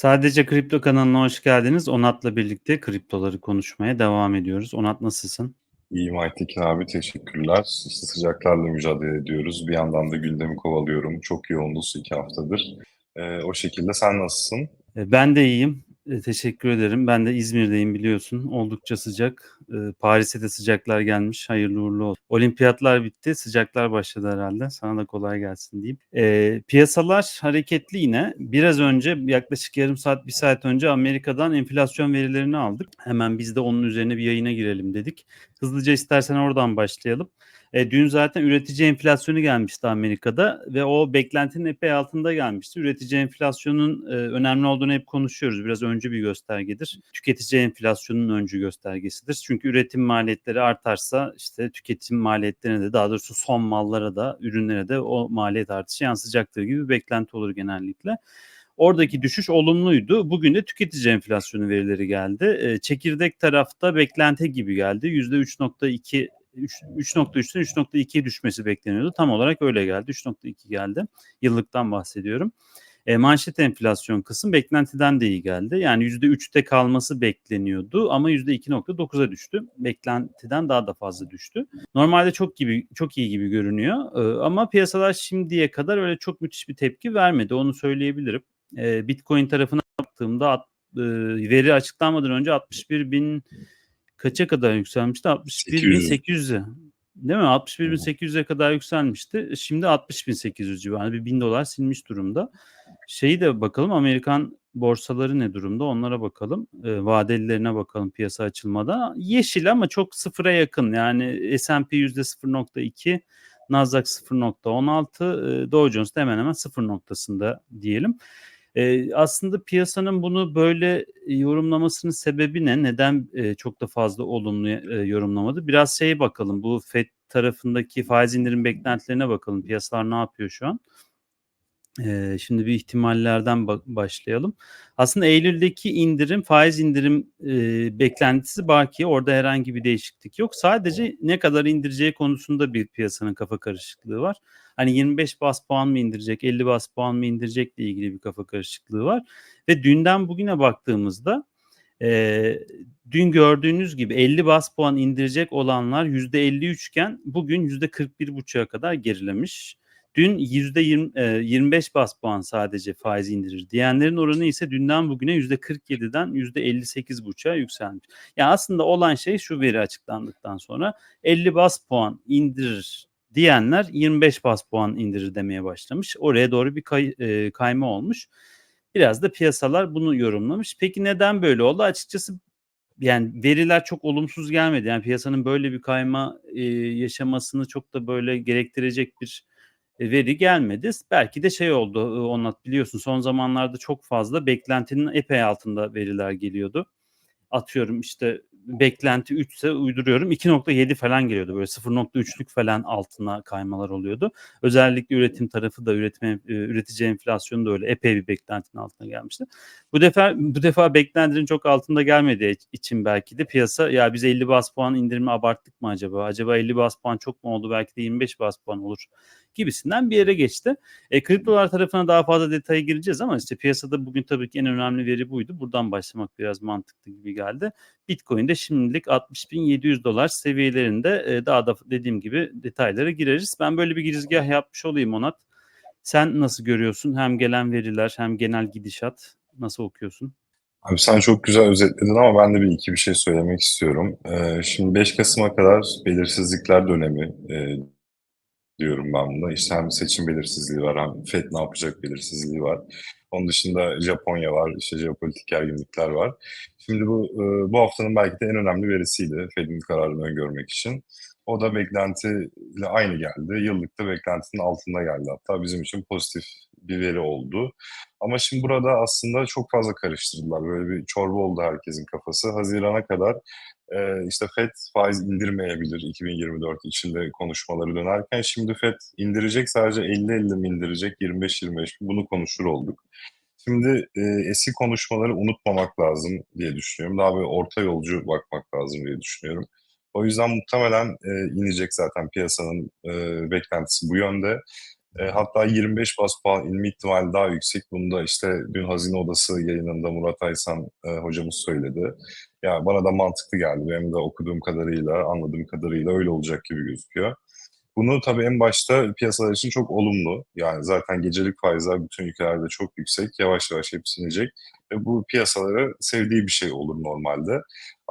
Sadece Kripto kanalına hoş geldiniz. Onat'la birlikte kriptoları konuşmaya devam ediyoruz. Onat nasılsın? İyiyim Aytekin abi, teşekkürler. Sıcaklarla mücadele ediyoruz. Bir yandan da gündemi kovalıyorum. Çok yoğunuz iki haftadır. Ee, o şekilde sen nasılsın? E, Ben de iyiyim. E, Teşekkür ederim. Ben de İzmir'deyim biliyorsun. Oldukça sıcak. E, Paris'e de sıcaklar gelmiş. Hayırlı uğurlu olsun. Olimpiyatlar bitti. Sıcaklar başladı herhalde. Sana da kolay gelsin diyeyim. E, piyasalar hareketli yine. Biraz önce yaklaşık yarım saat, bir saat önce Amerika'dan enflasyon verilerini aldık. Hemen biz de onun üzerine bir yayına girelim dedik. Hızlıca istersen oradan başlayalım. E, dün zaten üretici enflasyonu gelmişti Amerika'da ve o beklentinin epey altında gelmişti. Üretici enflasyonun e, önemli olduğunu hep konuşuyoruz. Biraz öncü bir göstergedir. Tüketici enflasyonun öncü göstergesidir. Çünkü üretim maliyetleri artarsa işte tüketim maliyetlerine de daha doğrusu son mallara da ürünlere de o maliyet artışı yansıyacaktır gibi bir beklenti olur genellikle. Oradaki düşüş olumluydu. Bugün de tüketici enflasyonu verileri geldi. E, çekirdek tarafta beklenti gibi geldi. %3.2 3.3'ten 3.2'ye düşmesi bekleniyordu. Tam olarak öyle geldi. 3.2 geldi. Yıllıktan bahsediyorum. E, manşet enflasyon kısım beklentiden de iyi geldi. Yani %3'te kalması bekleniyordu ama %2.9'a düştü. Beklentiden daha da fazla düştü. Normalde çok gibi çok iyi gibi görünüyor. E, ama piyasalar şimdiye kadar öyle çok müthiş bir tepki vermedi. Onu söyleyebilirim. E, Bitcoin tarafına baktığımda at, e, veri açıklanmadan önce 61 bin kaça kadar yükselmişti? 61.800'e. Değil mi? 61.800'e kadar yükselmişti. Şimdi 60.800 civarında bir 1000 dolar silmiş durumda. Şeyi de bakalım Amerikan borsaları ne durumda onlara bakalım. E, vadelilerine bakalım piyasa açılmada. Yeşil ama çok sıfıra yakın. Yani S&P %0.2, Nasdaq 0.16, e, Dow Jones da hemen hemen sıfır noktasında diyelim. E, aslında piyasanın bunu böyle yorumlamasının sebebi ne? Neden e, çok da fazla olumlu e, yorumlamadı? Biraz şeye bakalım. Bu FED tarafındaki faiz indirim beklentilerine bakalım. Piyasalar ne yapıyor şu an? Şimdi bir ihtimallerden ba- başlayalım. Aslında Eylül'deki indirim, faiz indirim beklentisi baki. Orada herhangi bir değişiklik yok. Sadece ne kadar indireceği konusunda bir piyasanın kafa karışıklığı var. Hani 25 bas puan mı indirecek, 50 bas puan mı indirecekle ilgili bir kafa karışıklığı var. Ve dünden bugüne baktığımızda e, dün gördüğünüz gibi 50 bas puan indirecek olanlar %53 iken bugün %41,5'a kadar gerilemiş. Dün %20, e, 25 bas puan sadece faiz indirir. Diyenlerin oranı ise dünden bugüne %47'den %58,5'a yükselmiş. Yani aslında olan şey şu veri açıklandıktan sonra 50 bas puan indirir diyenler 25 bas puan indirir demeye başlamış. Oraya doğru bir kay, e, kayma olmuş. Biraz da piyasalar bunu yorumlamış. Peki neden böyle oldu? Açıkçası yani veriler çok olumsuz gelmedi. Yani piyasanın böyle bir kayma e, yaşamasını çok da böyle gerektirecek bir e, veri gelmedi. Belki de şey oldu e, Onat biliyorsun son zamanlarda çok fazla beklentinin epey altında veriler geliyordu. Atıyorum işte beklenti 3 ise uyduruyorum 2.7 falan geliyordu. Böyle 0.3'lük falan altına kaymalar oluyordu. Özellikle üretim tarafı da üretme, e, üretici enflasyonu da öyle epey bir beklentinin altına gelmişti. Bu defa bu defa beklentinin çok altında gelmediği için belki de piyasa ya biz 50 bas puan indirimi abarttık mı acaba? Acaba 50 bas puan çok mu oldu? Belki de 25 bas puan olur gibisinden bir yere geçti. E, kriptolar tarafına daha fazla detaya gireceğiz ama işte piyasada bugün tabii ki en önemli veri buydu. Buradan başlamak biraz mantıklı gibi geldi. Bitcoin'de şimdilik 60.700 dolar seviyelerinde e, daha da dediğim gibi detaylara gireriz. Ben böyle bir girizgah yapmış olayım Onat. Sen nasıl görüyorsun hem gelen veriler hem genel gidişat nasıl okuyorsun? Abi sen çok güzel özetledin ama ben de bir iki bir şey söylemek istiyorum. Ee, şimdi 5 Kasım'a kadar belirsizlikler dönemi e, diyorum ben buna. İşte hem seçim belirsizliği var hem FED ne yapacak belirsizliği var. Onun dışında Japonya var, işte jeopolitik gerginlikler var. Şimdi bu e, bu haftanın belki de en önemli verisiydi FED'in kararını öngörmek için. O da beklentiyle aynı geldi. Yıllıkta beklentinin altında geldi. Hatta bizim için pozitif bir veri oldu. Ama şimdi burada aslında çok fazla karıştırdılar. Böyle bir çorba oldu herkesin kafası. Hazirana kadar e, işte FED faiz indirmeyebilir 2024 içinde konuşmaları dönerken şimdi FED indirecek sadece 50-50 mi indirecek 25-25 mi bunu konuşur olduk. Şimdi e, eski konuşmaları unutmamak lazım diye düşünüyorum. Daha böyle orta yolcu bakmak lazım diye düşünüyorum. O yüzden muhtemelen e, inecek zaten piyasanın e, beklentisi bu yönde. E, hatta 25 bas puan ilmi ihtimali daha yüksek. Bunu da işte dün Hazine Odası yayınında Murat Aysan e, hocamız söyledi. Yani bana da mantıklı geldi. Benim de okuduğum kadarıyla, anladığım kadarıyla öyle olacak gibi gözüküyor. Bunu tabii en başta piyasalar için çok olumlu. Yani zaten gecelik faizler bütün ülkelerde çok yüksek. Yavaş yavaş hepsi inecek. Ve bu piyasaları sevdiği bir şey olur normalde.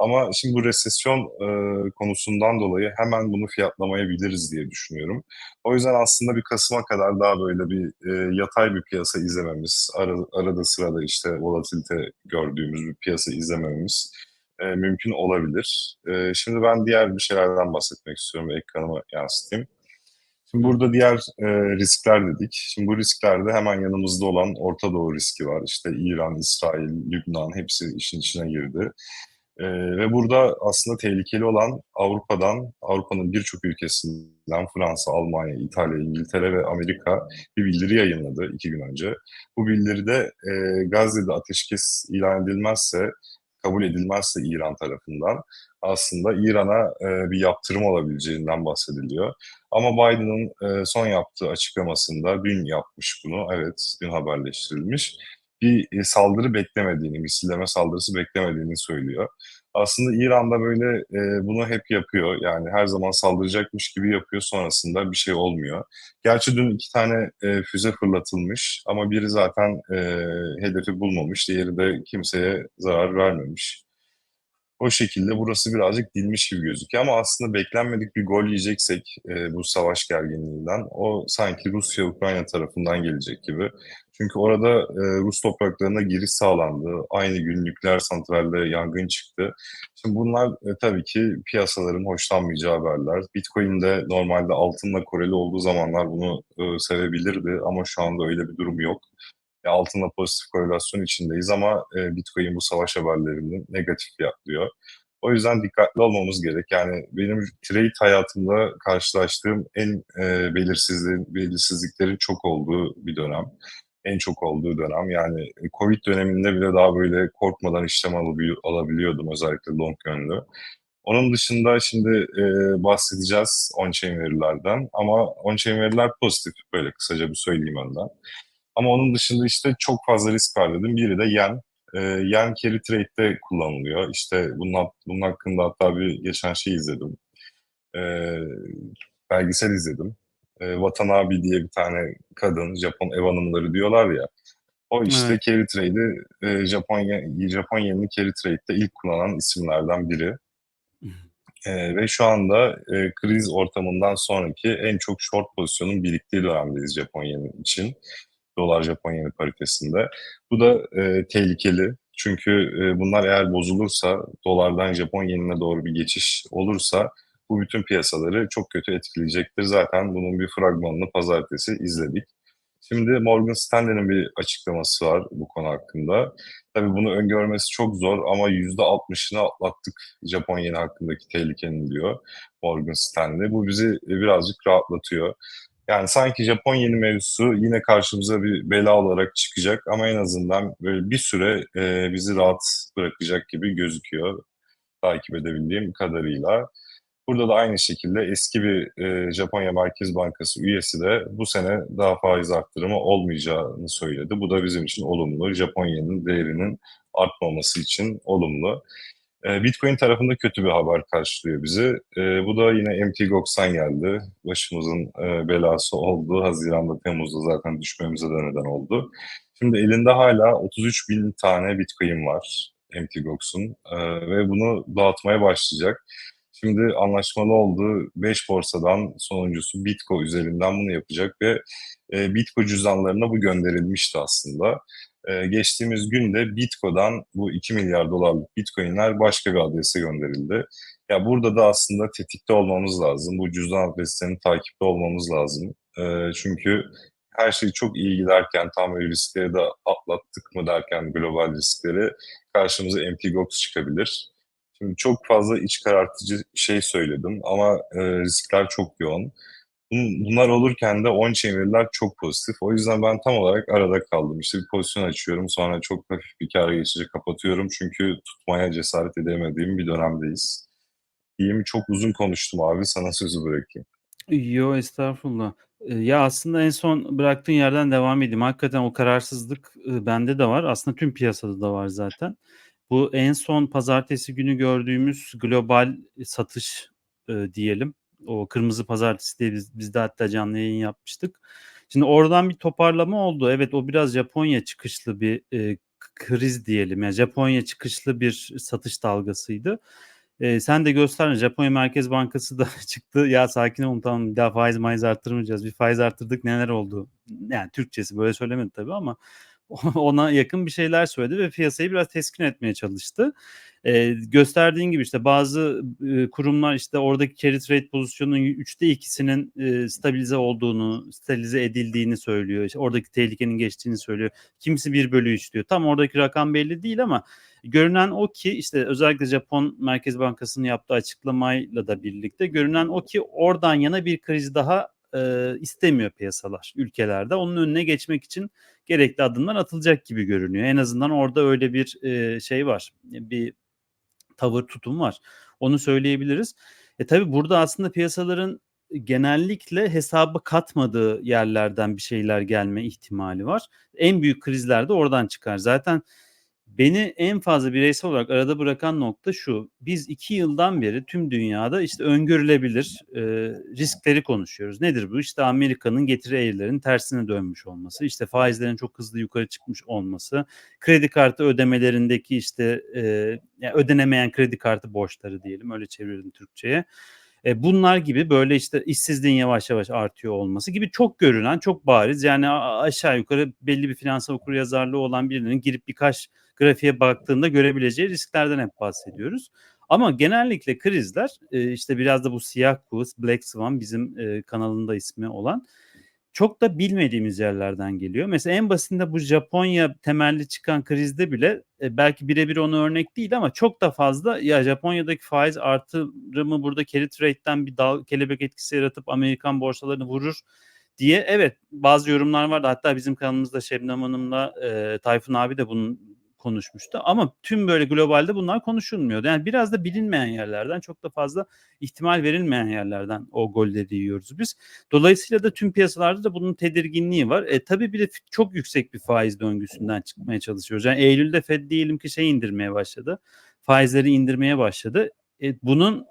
Ama şimdi bu resesyon e, konusundan dolayı hemen bunu fiyatlamayabiliriz diye düşünüyorum. O yüzden aslında bir Kasım'a kadar daha böyle bir e, yatay bir piyasa izlememiz, ara, arada sırada işte volatilite gördüğümüz bir piyasa izlememiz e, mümkün olabilir. E, şimdi ben diğer bir şeylerden bahsetmek istiyorum ve ekranıma yansıtayım. Şimdi burada diğer e, riskler dedik. Şimdi bu risklerde hemen yanımızda olan Orta Doğu riski var. İşte İran, İsrail, Lübnan hepsi işin içine girdi. E, ve burada aslında tehlikeli olan Avrupa'dan, Avrupa'nın birçok ülkesinden Fransa, Almanya, İtalya, İngiltere ve Amerika bir bildiri yayınladı iki gün önce. Bu bildiride e, Gazze'de ateşkes ilan edilmezse kabul edilmezse İran tarafından aslında İran'a e, bir yaptırım olabileceğinden bahsediliyor. Ama Biden'ın e, son yaptığı açıklamasında dün yapmış bunu, evet dün haberleştirilmiş. Bir e, saldırı beklemediğini, misilleme saldırısı beklemediğini söylüyor. Aslında İran'da böyle e, bunu hep yapıyor. Yani her zaman saldıracakmış gibi yapıyor sonrasında bir şey olmuyor. Gerçi dün iki tane e, füze fırlatılmış ama biri zaten e, hedefi bulmamış, diğeri de kimseye zarar vermemiş. O şekilde burası birazcık dilmiş gibi gözüküyor ama aslında beklenmedik bir gol yiyeceksek e, bu savaş gerginliğinden o sanki Rusya-Ukrayna tarafından gelecek gibi. Çünkü orada e, Rus topraklarına giriş sağlandı. Aynı gün nükleer santralde yangın çıktı. Şimdi bunlar e, tabii ki piyasaların hoşlanmayacağı haberler. Bitcoin de normalde altınla koreli olduğu zamanlar bunu e, sevebilirdi ama şu anda öyle bir durum yok altınla pozitif korelasyon içindeyiz ama e, Bitcoin bu savaş haberlerini negatif fiyatlıyor. O yüzden dikkatli olmamız gerek. Yani benim trade hayatımda karşılaştığım en e, belirsizliğin, belirsizliklerin çok olduğu bir dönem. En çok olduğu dönem. Yani Covid döneminde bile daha böyle korkmadan işlem alabiliyordum özellikle long yönlü. Onun dışında şimdi e, bahsedeceğiz on-chain verilerden ama on-chain veriler pozitif böyle kısaca bir söyleyeyim önden. Ama onun dışında işte çok fazla risk var dedim. Biri de yen. E, yen carry trade'de kullanılıyor. İşte bunun, bunun hakkında hatta bir geçen şey izledim. E, belgesel izledim. E, Watanabe diye bir tane kadın, Japon ev hanımları diyorlar ya. O işte evet. carry trade'i e, Japon, Japon yenini carry trade'de ilk kullanan isimlerden biri. E, ve şu anda e, kriz ortamından sonraki en çok short pozisyonun biriktiği dönemdeyiz Japon yeni için dolar Japon yeni paritesinde. Bu da e, tehlikeli. Çünkü e, bunlar eğer bozulursa, dolardan Japon yenine doğru bir geçiş olursa bu bütün piyasaları çok kötü etkileyecektir. Zaten bunun bir fragmanını pazartesi izledik. Şimdi Morgan Stanley'nin bir açıklaması var bu konu hakkında. Tabii bunu öngörmesi çok zor ama %60'ını atlattık Japon yeni hakkındaki tehlikenin diyor Morgan Stanley. Bu bizi birazcık rahatlatıyor. Yani sanki Japon yeni mevzusu yine karşımıza bir bela olarak çıkacak ama en azından böyle bir süre e, bizi rahat bırakacak gibi gözüküyor takip edebildiğim kadarıyla. Burada da aynı şekilde eski bir e, Japonya Merkez Bankası üyesi de bu sene daha faiz arttırımı olmayacağını söyledi. Bu da bizim için olumlu. Japonya'nın değerinin artmaması için olumlu. Ee, Bitcoin tarafında kötü bir haber karşılıyor bizi. E, bu da yine MT geldi. Başımızın e, belası oldu. Haziran'da, Temmuz'da zaten düşmemize de neden oldu. Şimdi elinde hala 33 bin tane Bitcoin var MT e, ve bunu dağıtmaya başlayacak. Şimdi anlaşmalı olduğu 5 borsadan sonuncusu Bitco üzerinden bunu yapacak ve e, Bitco cüzdanlarına bu gönderilmişti aslında. E, geçtiğimiz günde Bitco'dan bu 2 milyar dolarlık Bitcoin'ler başka bir adrese gönderildi. Ya burada da aslında tetikte olmamız lazım. Bu cüzdan adreslerini takipte olmamız lazım. E, çünkü her şey çok iyi giderken tam öyle riskleri de atlattık mı derken global riskleri karşımıza MTGOX çıkabilir. Şimdi çok fazla iç karartıcı şey söyledim ama e, riskler çok yoğun. Bunlar olurken de on-chain veriler çok pozitif. O yüzden ben tam olarak arada kaldım. İşte bir pozisyon açıyorum sonra çok hafif bir kâra geçici kapatıyorum. Çünkü tutmaya cesaret edemediğim bir dönemdeyiz. Diyeyim çok uzun konuştum abi. Sana sözü bırakayım. Yo, estağfurullah. Eee, ya, aslında en son bıraktığın yerden devam edeyim. Hakikaten o kararsızlık, ııı, bende de var. Aslında tüm piyasada da var zaten. Bu en son pazartesi günü gördüğümüz global satış, ııı, diyelim. O kırmızı pazartesi diye biz biz de hatta canlı yayın yapmıştık. Şimdi oradan bir toparlama oldu. Evet, o biraz Japonya çıkışlı bir, k kriz diyelim. Yani Japonya çıkışlı bir satış dalgasıydı. Eee, sen de gösterdin. Japonya Merkez Bankası da çıktı. "Ya sakin olun, tamam bir daha faiz maiz arttırmayacağız. Bir faiz arttırdık neler oldu?" Yani Türkçesi böyle söylemedi tabii ama ona yakın bir şeyler söyledi ve piyasayı biraz teskin etmeye çalıştı. Eee, gösterdiğin gibi işte bazı, ııı, kurumlar işte oradaki carry trade pozisyonunun 2'sinin, eee, stabilize olduğunu, stabilize edildiğini söylüyor. İşte oradaki tehlikenin geçtiğini söylüyor. Kimisi 1/3 diyor. Tam oradaki rakam belli değil ama görünen o ki işte özellikle Japon Merkez Bankası'nın yaptığı açıklamayla da birlikte görünen o ki oradan yana bir kriz daha, eee, istemiyor piyasalar ülkelerde. Onun önüne geçmek için gerekli adımlar atılacak gibi görünüyor. En azından orada öyle bir, eee, şey var, bir tavır, tutum var. Onu söyleyebiliriz. E, tabii burada aslında piyasaların genellikle hesaba katmadığı yerlerden bir şeyler gelme ihtimali var. En büyük krizler de oradan çıkar. Zaten beni en fazla bireysel olarak arada bırakan nokta şu: Biz 2 yıldan beri tüm dünyada işte öngörülebilir, eee, riskleri konuşuyoruz. Nedir bu? İşte Amerika'nın getiri eğrilerinin tersine dönmüş olması, işte faizlerin çok hızlı yukarı çıkmış olması, kredi kartı ödemelerindeki işte, eee, ya ödenemeyen kredi kartı borçları diyelim, öyle çevirelim Türkçeye. Eee, bunlar gibi böyle işte işsizliğin yavaş yavaş artıyor olması gibi çok görünen, çok bariz yani aşağı yukarı belli bir finansal okuryazarlığı olan birinin girip birkaç grafiğe baktığında görebileceği risklerden hep bahsediyoruz. Ama genellikle krizler, eee, işte biraz da bu siyah kuğu, Black Swan bizim, eee, kanalın da ismi olan, çok da bilmediğimiz yerlerden geliyor. Mesela en basitinde bu Japonya temelli çıkan krizde bile, eee, belki bire bir ona örnek değil ama çok da fazla ya Japonya'daki faiz artırımı burada carry trade'den bir dal kelebek etkisi yaratıp Amerikan borsalarını vurur diye evet, bazı yorumlar vardı. Hatta bizim kanalımızda Şebnem Hanım'la, eee, Tayfun abi de bunu konuşmuştu ama tüm böyle globalde bunlar konuşulmuyordu. Yani biraz da bilinmeyen yerlerden, çok da fazla ihtimal verilmeyen yerlerden o golleri yiyoruz biz. Dolayısıyla da tüm piyasalarda da bunun tedirginliği var. E, tabii bir de çok yüksek bir faiz döngüsünden çıkmaya çalışıyoruz. Yani Eylül'de FED diyelim ki şey indirmeye başladı, faizleri indirmeye başladı. E, bunun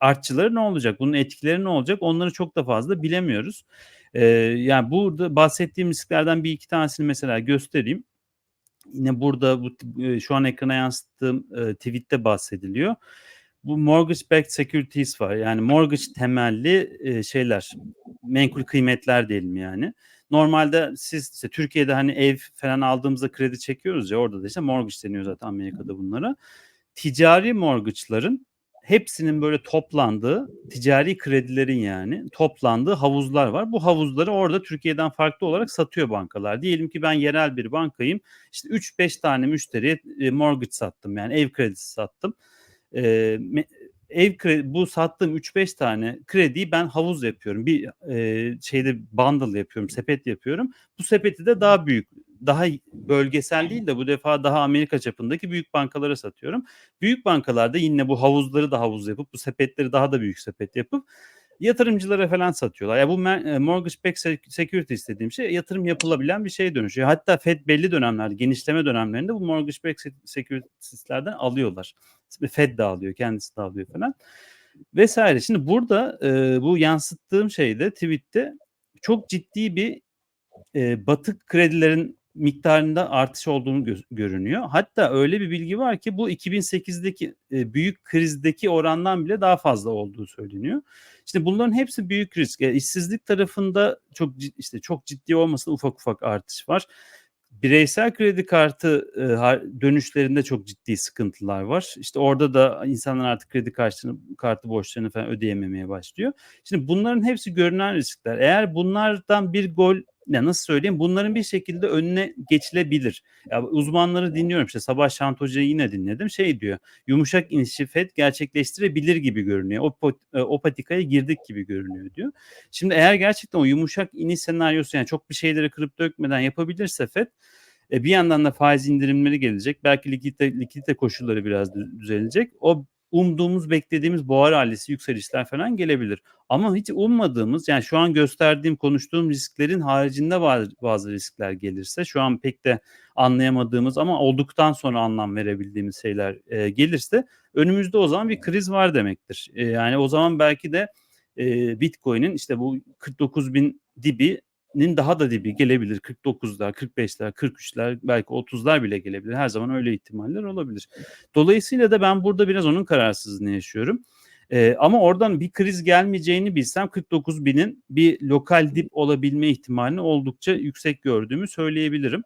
artçıları ne olacak? Bunun etkileri ne olacak? Onları çok da fazla bilemiyoruz. Eee, yani burada bahsettiğim risklerden 1-2 tanesini mesela göstereyim. Yine burada bu eee, şu an ekrana yansıttığım, eee, tweet'te bahsediliyor. Bu mortgage backed securities var. Yani mortgage temelli, eee, şeyler, menkul kıymetler diyelim yani. Normalde siz işte Türkiye'de hani ev falan aldığımızda kredi çekiyoruz ya orada da işte mortgage deniyor zaten Amerika'da bunlara. Ticari mortgage'ların hepsinin böyle toplandığı, ticari kredilerin yani toplandığı havuzlar var. Bu havuzları orada Türkiye'den farklı olarak satıyor bankalar. Diyelim ki ben yerel bir bankayım. İşte 3-5 tane müşteriye, eee, mortgage sattım yani ev kredisi sattım. Me ev kredi bu sattığım 3-5 tane krediyi ben havuz yapıyorum. Bir, eee, şeyde bundle yapıyorum, sepet yapıyorum. Bu sepeti de daha büyük, daha bölgesel değil de bu defa daha Amerika çapındaki büyük bankalara satıyorum. Büyük bankalar da yine bu havuzları da havuz yapıp bu sepetleri daha da büyük sepet yapıp yatırımcılara falan satıyorlar. Ya bu eee, mortgage backed sec securities dediğim şey yatırım yapılabilen bir şeye dönüşüyor. Hatta FED belli dönemlerde, genişleme dönemlerinde bu mortgage backed se securities'lerden alıyorlar. FED de alıyor, kendisi de alıyor falan vs. Şimdi burada, eee, bu yansıttığım şeyde, tweet'te çok ciddi bir, eee, batık kredilerin miktarında artış olduğunu göz görünüyor. Hatta öyle bir bilgi var ki bu 2008'deki, eee, büyük krizdeki orandan bile daha fazla olduğu söyleniyor. İşte bunların hepsi büyük risk. Eee, işsizlik tarafında çok işte çok ciddi olmasa ufak ufak artış var. Bireysel kredi kartı, har dönüşlerinde çok ciddi sıkıntılar var. İşte orada da insanlar artık kredi karşılığını kartı borçlarını falan ödeyememeye başlıyor. Şimdi bunların hepsi görünen riskler. Eğer bunlardan bir gol ya nasıl söyleyeyim, bunların bir şekilde önüne geçilebilir. Ya uzmanları dinliyorum işte sabah Şant Hoca'yı yine dinledim. Şey diyor, yumuşak inişi FED gerçekleştirebilir gibi görünüyor. O eee, o patikaya girdik gibi görünüyor diyor. Şimdi eğer gerçekten o yumuşak iniş senaryosu yani çok bir şeyleri kırıp dökmeden yapabilirse FED, e, bir yandan da faiz indirimleri gelecek. Belki likidite likidite koşulları biraz dü düzelecek. O umduğumuz, beklediğimiz boğa rallisi, yükselişler falan gelebilir. Ama hiç ummadığımız yani şu an gösterdiğim, konuştuğum risklerin haricinde bazı, bazı riskler gelirse şu an pek de anlayamadığımız ama olduktan sonra anlam verebildiğimiz şeyler e, gelirse önümüzde o zaman bir kriz var demektir. E, yani o zaman belki de e, Bitcoin'in işte bu 49 bin dibinin daha da dibi gelebilir. 49'lar, 45'ler, 43'ler belki 30'lar bile gelebilir. Her zaman öyle ihtimaller olabilir. Dolayısıyla da ben burada biraz onun kararsızlığını yaşıyorum. Ee, ama oradan bir kriz gelmeyeceğini bilsem 49 binin bir lokal dip olabilme ihtimalini oldukça yüksek gördüğümü söyleyebilirim.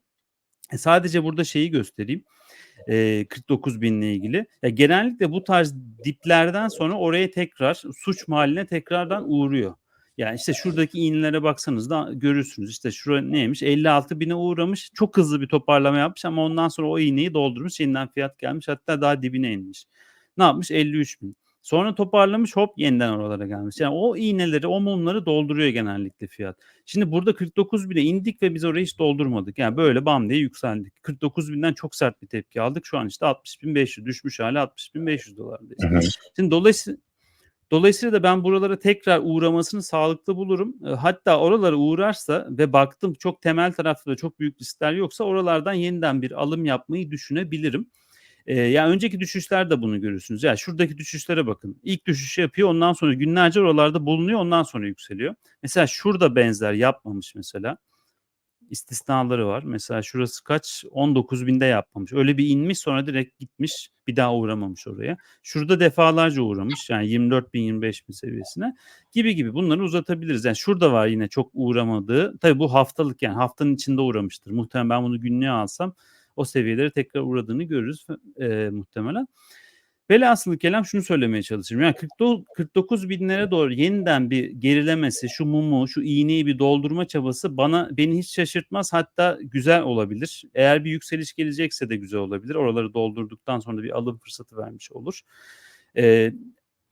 E, sadece burada şeyi göstereyim. E, 49 binle ilgili. Ya genellikle bu tarz diplerden sonra oraya tekrar suç mahalline tekrardan uğruyor. Yani işte şuradaki iğnelere baksanız da görürsünüz. İşte şuraya neymiş? 56 bine uğramış. Çok hızlı bir toparlama yapmış ama ondan sonra o iğneyi doldurmuş. Yeniden fiyat gelmiş. Hatta daha dibine inmiş. Ne yapmış? 53 bin. Sonra toparlamış hop yeniden oralara gelmiş. Yani o iğneleri, o mumları dolduruyor genellikle fiyat. Şimdi burada 49 bine indik ve biz orayı hiç doldurmadık. Yani böyle bam diye yükseldik. 49 binden çok sert bir tepki aldık. Şu an işte 60.500 düşmüş hali 60.500 dolardayız. Hı hı. Şimdi dolayısıyla Dolayısıyla da ben buralara tekrar uğramasını sağlıklı bulurum. E, Hatta oralara uğrarsa ve baktım çok temel tarafta da çok büyük riskler yoksa oralardan yeniden bir alım yapmayı düşünebilirim. Ee, yani önceki düşüşlerde bunu görürsünüz. Yani şuradaki düşüşlere bakın. İlk düşüşü yapıyor ondan sonra günlerce oralarda bulunuyor ondan sonra yükseliyor. Mesela şurada benzer yapmamış mesela. İstisnaları var. Mesela şurası kaç? 19 binde yapmamış. Öyle bir inmiş sonra direkt gitmiş. Bir daha uğramamış oraya. Şurada defalarca uğramış. Yani 24 bin 25 bin seviyesine gibi gibi bunları uzatabiliriz. Yani şurada var yine çok uğramadığı. Tabii bu haftalık yani haftanın içinde uğramıştır. Muhtemelen ben bunu günlüğe alsam o seviyelere tekrar uğradığını görürüz e, muhtemelen. Velhasılı kelam şunu söylemeye çalışıyorum. Yani 49, 49 binlere doğru yeniden bir gerilemesi, şu mumu, şu iğneyi bir doldurma çabası bana beni hiç şaşırtmaz. Hatta güzel olabilir. Eğer bir yükseliş gelecekse de güzel olabilir. Oraları doldurduktan sonra bir alım fırsatı vermiş olur. Ee,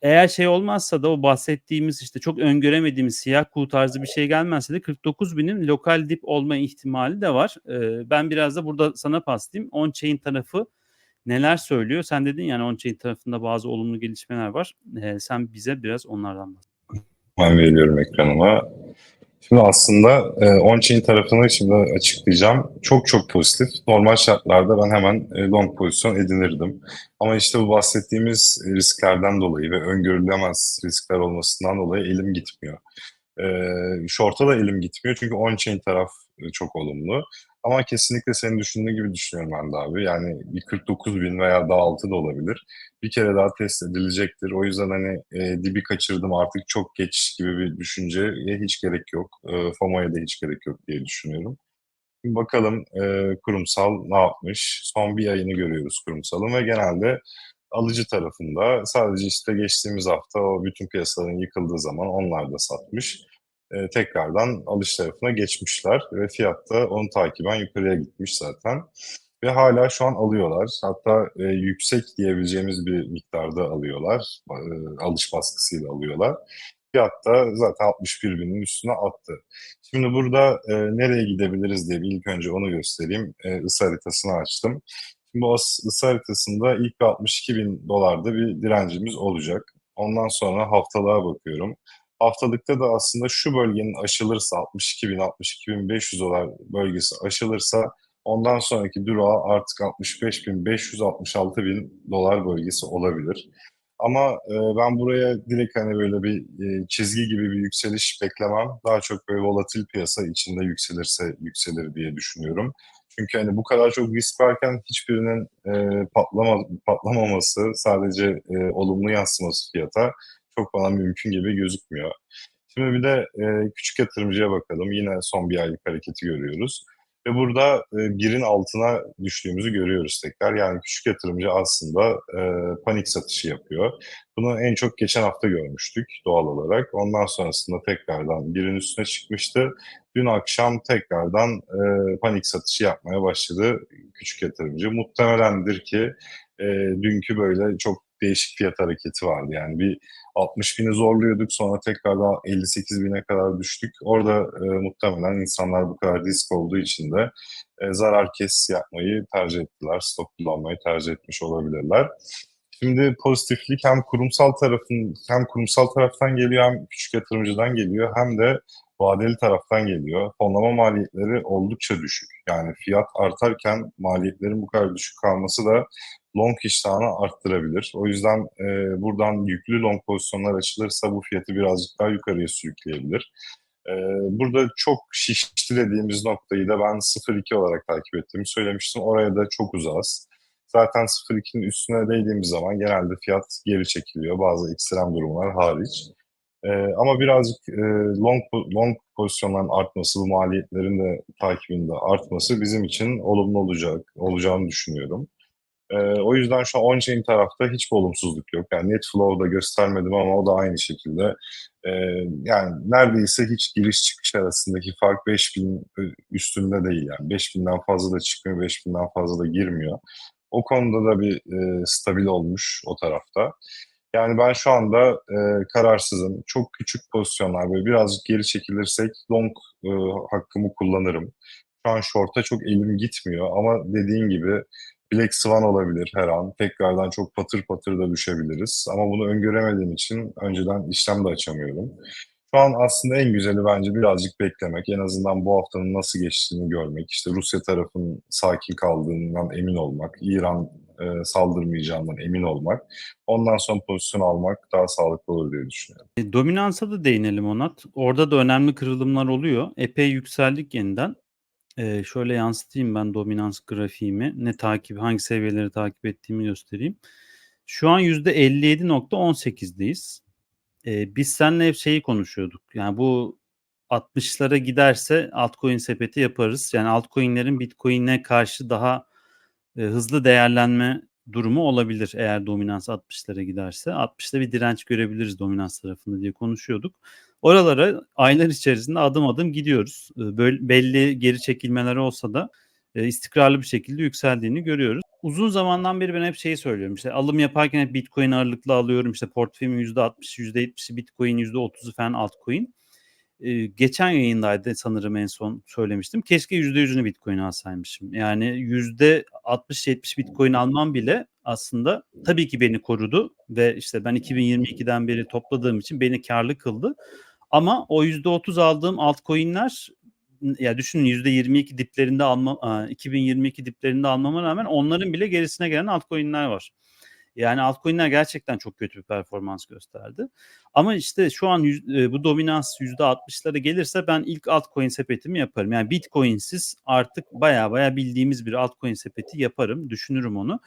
eğer şey olmazsa da o bahsettiğimiz işte çok öngöremediğimiz siyah kuğu tarzı bir şey gelmezse de 49 binin lokal dip olma ihtimali de var. Ee, ben biraz da burada sana paslayayım. On-chain tarafı neler söylüyor? Sen dedin yani on-chain tarafında bazı olumlu gelişmeler var. Ee, sen bize biraz onlardan bahset. Ben veriyorum ekranıma. Şimdi aslında e, on-chain tarafını şimdi açıklayacağım. Çok çok pozitif. Normal şartlarda ben hemen e, long pozisyon edinirdim. Ama işte bu bahsettiğimiz risklerden dolayı ve öngörülemez riskler olmasından dolayı elim gitmiyor. E, short'a da elim gitmiyor çünkü on-chain taraf e, çok olumlu. Ama kesinlikle senin düşündüğün gibi düşünüyorum ben de abi. Yani bir 49 bin veya daha altı da olabilir. Bir kere daha test edilecektir. O yüzden hani e, dibi kaçırdım artık çok geç gibi bir düşünceye hiç gerek yok. E, FOMO'ya da hiç gerek yok diye düşünüyorum. Bakalım e, kurumsal ne yapmış? Son bir ayını görüyoruz kurumsalın ve genelde alıcı tarafında sadece işte geçtiğimiz hafta o bütün piyasaların yıkıldığı zaman onlar da satmış e, tekrardan alış tarafına geçmişler ve fiyat da onu takiben yukarıya gitmiş zaten. Ve hala şu an alıyorlar. Hatta e, yüksek diyebileceğimiz bir miktarda alıyorlar. E, alış baskısıyla alıyorlar. Fiyat da zaten 61 binin üstüne attı. Şimdi burada e, nereye gidebiliriz diye bir ilk önce onu göstereyim. E, ısı haritasını açtım. Şimdi bu ısı haritasında ilk 62 bin dolarda bir direncimiz olacak. Ondan sonra haftalığa bakıyorum. Haftalıkta da aslında şu bölgenin aşılırsa 62 bin 62 bin 500 dolar bölgesi aşılırsa ondan sonraki durağı artık 65 bin 566 bin dolar bölgesi olabilir. Ama e, ben buraya direkt hani böyle bir e, çizgi gibi bir yükseliş beklemem. Daha çok böyle volatil piyasa içinde yükselirse yükselir diye düşünüyorum. Çünkü hani bu kadar çok risk varken hiçbirinin e, patlama, patlamaması, sadece olumlu yansıması fiyata çok bana mümkün gibi gözükmüyor. Şimdi bir de e, küçük yatırımcıya bakalım. Yine son bir aylık hareketi görüyoruz. Ve burada e, birin altına düştüğümüzü görüyoruz tekrar. Yani küçük yatırımcı aslında e, panik satışı yapıyor. Bunu en çok geçen hafta görmüştük doğal olarak. Ondan sonrasında tekrardan birin üstüne çıkmıştı. Dün akşam tekrardan e, panik satışı yapmaya başladı küçük yatırımcı. Muhtemelendir ki e, dünkü böyle çok değişik fiyat hareketi vardı. Yani bir 60 bini zorluyorduk sonra tekrar daha 58 bine kadar düştük. Orada e, muhtemelen insanlar bu kadar risk olduğu için de e, zarar kes yapmayı tercih ettiler. Stok kullanmayı tercih etmiş olabilirler. Şimdi pozitiflik hem kurumsal tarafın hem kurumsal taraftan geliyor hem küçük yatırımcıdan geliyor hem de vadeli taraftan geliyor. Fonlama maliyetleri oldukça düşük. Yani fiyat artarken maliyetlerin bu kadar düşük kalması da long iştahını arttırabilir. O yüzden e, buradan yüklü long pozisyonlar açılırsa bu fiyatı birazcık daha yukarıya sürükleyebilir. E, burada çok şişti dediğimiz noktayı da ben 0.2 olarak takip ettiğimi söylemiştim. Oraya da çok uzağız. Zaten 0.2'nin üstüne değdiğimiz zaman genelde fiyat geri çekiliyor. Bazı ekstrem durumlar hariç. Ee, ama birazcık e, long long pozisyonların artması, bu maliyetlerin de takibinde artması bizim için olumlu olacak olacağını düşünüyorum. Ee, o yüzden şu an on-chain tarafta hiçbir olumsuzluk yok. Yani net flow'da göstermedim ama o da aynı şekilde. Ee, yani neredeyse hiç giriş çıkış arasındaki fark 5000 üstünde değil yani. 5000'den fazla da çıkmıyor, 5000'den fazla da girmiyor. O konuda da bir e, stabil olmuş o tarafta. Yani ben şu anda e, kararsızım. Çok küçük pozisyonlar böyle birazcık geri çekilirsek long e, hakkımı kullanırım. Şu an short'a çok elim gitmiyor ama dediğin gibi Black Swan olabilir her an. Tekrardan çok patır patır da düşebiliriz. Ama bunu öngöremediğim için önceden işlem de açamıyorum. Şu an aslında en güzeli bence birazcık beklemek. En azından bu haftanın nasıl geçtiğini görmek. İşte Rusya tarafının sakin kaldığından emin olmak. İran e, saldırmayacağından emin olmak. Ondan sonra pozisyon almak daha sağlıklı olur diye düşünüyorum. E, dominansa da değinelim Onat. Orada da önemli kırılımlar oluyor. Epey yükseldik yeniden. E, şöyle yansıtayım ben dominans grafiğimi. Ne takip, hangi seviyeleri takip ettiğimi göstereyim. Şu an %57.18'deyiz. E, biz seninle hep şeyi konuşuyorduk. Yani bu 60'lara giderse altcoin sepeti yaparız. Yani altcoin'lerin Bitcoin'e karşı daha e, hızlı değerlenme durumu olabilir eğer dominans 60'lara giderse. 60'ta bir direnç görebiliriz dominans tarafında diye konuşuyorduk. Oralara aylar içerisinde adım adım gidiyoruz. E, böyle belli geri çekilmeler olsa da e, istikrarlı bir şekilde yükseldiğini görüyoruz. Uzun zamandan beri ben hep şeyi söylüyorum. İşte alım yaparken hep Bitcoin ağırlıklı alıyorum. İşte portföyümün %60'ı, %70'i Bitcoin, %30'u falan altcoin. Geçen yayındaydı sanırım en son söylemiştim. Keşke %100'ünü Bitcoin alsaymışım. Yani %60-70 Bitcoin almam bile aslında tabii ki beni korudu ve işte ben 2022'den beri topladığım için beni karlı kıldı. Ama o %30 aldığım altcoin'ler ya düşünün %22 diplerinde alma 2022 diplerinde almama rağmen onların bile gerisine gelen altcoin'ler var. Yani altcoin'ler gerçekten çok kötü bir performans gösterdi. Ama işte şu an yüz, e, bu dominans %60'lara gelirse ben ilk altcoin sepetimi yaparım. Yani Bitcoin'siz artık baya baya bildiğimiz bir altcoin sepeti yaparım. Düşünürüm onu.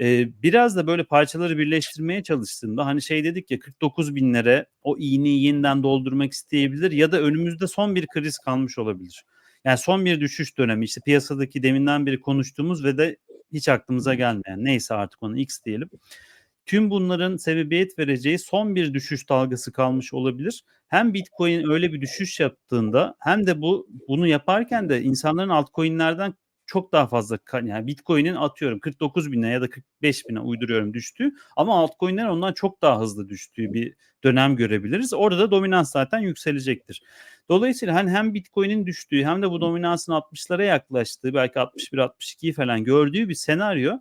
Ee, biraz da böyle parçaları birleştirmeye çalıştığımda hani şey dedik ya 49 binlere o iğneyi yeniden doldurmak isteyebilir ya da önümüzde son bir kriz kalmış olabilir. Yani son bir düşüş dönemi işte piyasadaki deminden beri konuştuğumuz ve de hiç aklımıza gelmeyen neyse artık onu X diyelim. Tüm bunların sebebiyet vereceği son bir düşüş dalgası kalmış olabilir. Hem Bitcoin öyle bir düşüş yaptığında hem de bu bunu yaparken de insanların altcoin'lerden çok daha fazla yani Bitcoin'in atıyorum 49 bine ya da 45 bine uyduruyorum düştüğü ama altcoin'ler ondan çok daha hızlı düştüğü bir dönem görebiliriz. Orada da dominans zaten yükselecektir. Dolayısıyla hani hem Bitcoin'in düştüğü hem de bu dominansın 60'lara yaklaştığı belki 61-62'yi falan gördüğü bir senaryo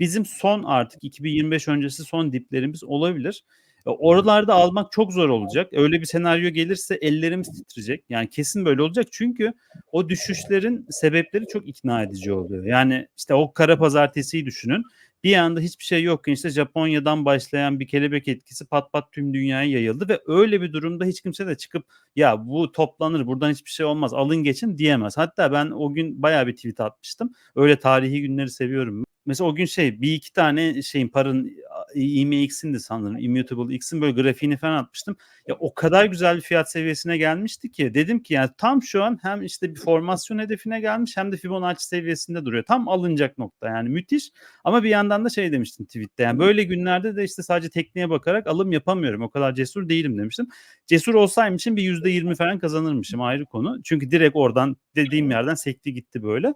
bizim son artık 2025 öncesi son diplerimiz olabilir. E, oralarda almak çok zor olacak. Öyle bir senaryo gelirse ellerimiz titreyecek. Yani kesin böyle olacak. Çünkü o düşüşlerin sebepleri çok ikna edici oluyor. Yani işte o kara pazartesiyi düşünün. Bir anda hiçbir şey yokken işte Japonya'dan başlayan bir kelebek etkisi pat pat tüm dünyaya yayıldı ve öyle bir durumda hiç kimse de çıkıp ya bu toplanır buradan hiçbir şey olmaz alın geçin diyemez. Hatta ben o gün bayağı bir tweet atmıştım. Öyle tarihi günleri seviyorum. Mesela o gün şey bir iki tane şeyin parın IMX'in de sanırım Immutable X'in böyle grafiğini falan atmıştım. Ya o kadar güzel bir fiyat seviyesine gelmişti ki dedim ki yani tam şu an hem işte bir formasyon hedefine gelmiş hem de Fibonacci seviyesinde duruyor. Tam alınacak nokta yani müthiş. Ama bir yandan da şey demiştim tweette yani böyle günlerde de işte sadece tekniğe bakarak alım yapamıyorum. O kadar cesur değilim demiştim. Cesur olsaymışım bir yüzde yirmi falan kazanırmışım ayrı konu. Çünkü direkt oradan dediğim yerden sekti gitti böyle.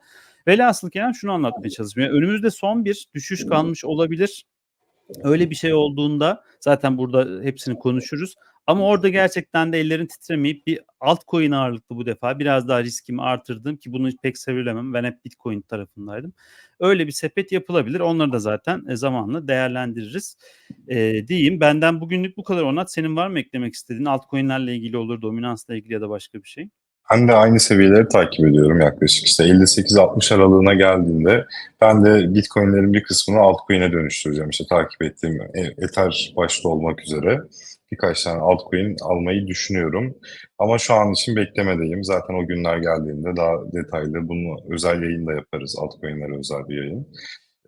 Velhasıl kelam şunu anlatmaya çalışıyorum. Yani önümüzde son bir düşüş kalmış olabilir. Öyle bir şey olduğunda zaten burada hepsini konuşuruz. Ama orada gerçekten de ellerin titremeyip bir altcoin ağırlıklı bu defa biraz daha riskimi artırdım ki bunu pek sevilemem. Ben hep Bitcoin tarafındaydım. Öyle bir sepet yapılabilir. Onları da zaten e, zamanla değerlendiririz e, diyeyim. Benden bugünlük bu kadar Onat. Senin var mı eklemek istediğin? Altcoin'lerle ilgili olur, dominansla ilgili ya da başka bir şey. Ben de aynı seviyeleri takip ediyorum yaklaşık işte 58-60 aralığına geldiğinde ben de Bitcoin'lerin bir kısmını altcoin'e dönüştüreceğim. İşte takip ettiğim e, Ether başta olmak üzere birkaç tane altcoin almayı düşünüyorum. Ama şu an için beklemedeyim. Zaten o günler geldiğinde daha detaylı bunu özel yayın da yaparız. Altcoin'lere özel bir yayın.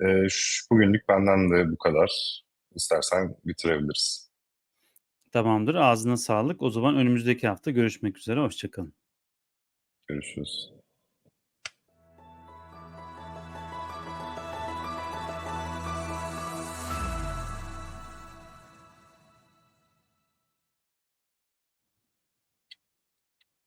Ee, şu, bugünlük benden de bu kadar. İstersen bitirebiliriz. Tamamdır. Ağzına sağlık. O zaman önümüzdeki hafta görüşmek üzere. Hoşçakalın. Görüşürüz.